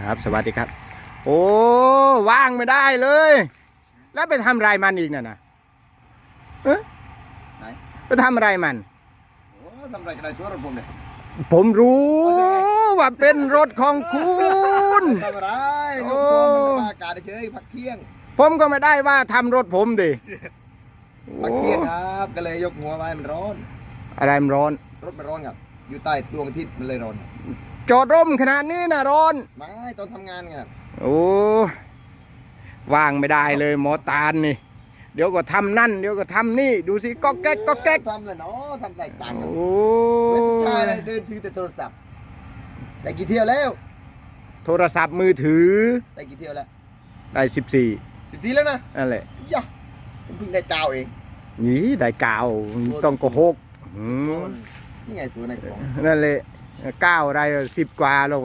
ครับ สวัสดีครับ โอ้ว่างไม่ได้เลย แล้วไปทำอะไรมันอีกน่ะนะเอ๊ะไหนไปทำอะไรมัน โอ้ทำอะไรกันได้ชั่วรถผมเนี่ยผมรู้ว่าเป็นรถของคุณทำอะไรโอ้ลูกผมมันมาอากาศเฉยพักเที่ยง ผมก็ไม่ได้ว่าทำรถผมดิพักเที่ยงครับก็เลยยกหัวไว้มันร้อน อะไรมันร้อน รถมันร้อนครับ อยู่ใต้ดวงอาทิตย์มันเลยร้อนครับจอดร่มขนาดนี้นะร้อน ไม่ตอนทำงานไงโอ้ว่างไม่ได้เลยหมอตาลนี่ เดี๋ยวก็ทำนั่น เดี๋ยวก็ทำนี่ ดูสิก็แก๊กก็แก๊กทำเลยเนาะทำแตกต่างกันโอ้เว้นผู้ชายเลยเดินถือแต่โทรศัพท์ได้กี่เที่ยวแล้วโทรศัพท์มือถือได้กี่เที่ยวแล้วได้สิบสี่สิบสี่แล้วนะนั่นแหละย่าผมเพิ่งได้เจ้าเองนี่ได้เก้าต้องโกหกอืม นี่ไงตัวในกล่องนั่นเลยเก้าอะไรสิบกว่าแล้ว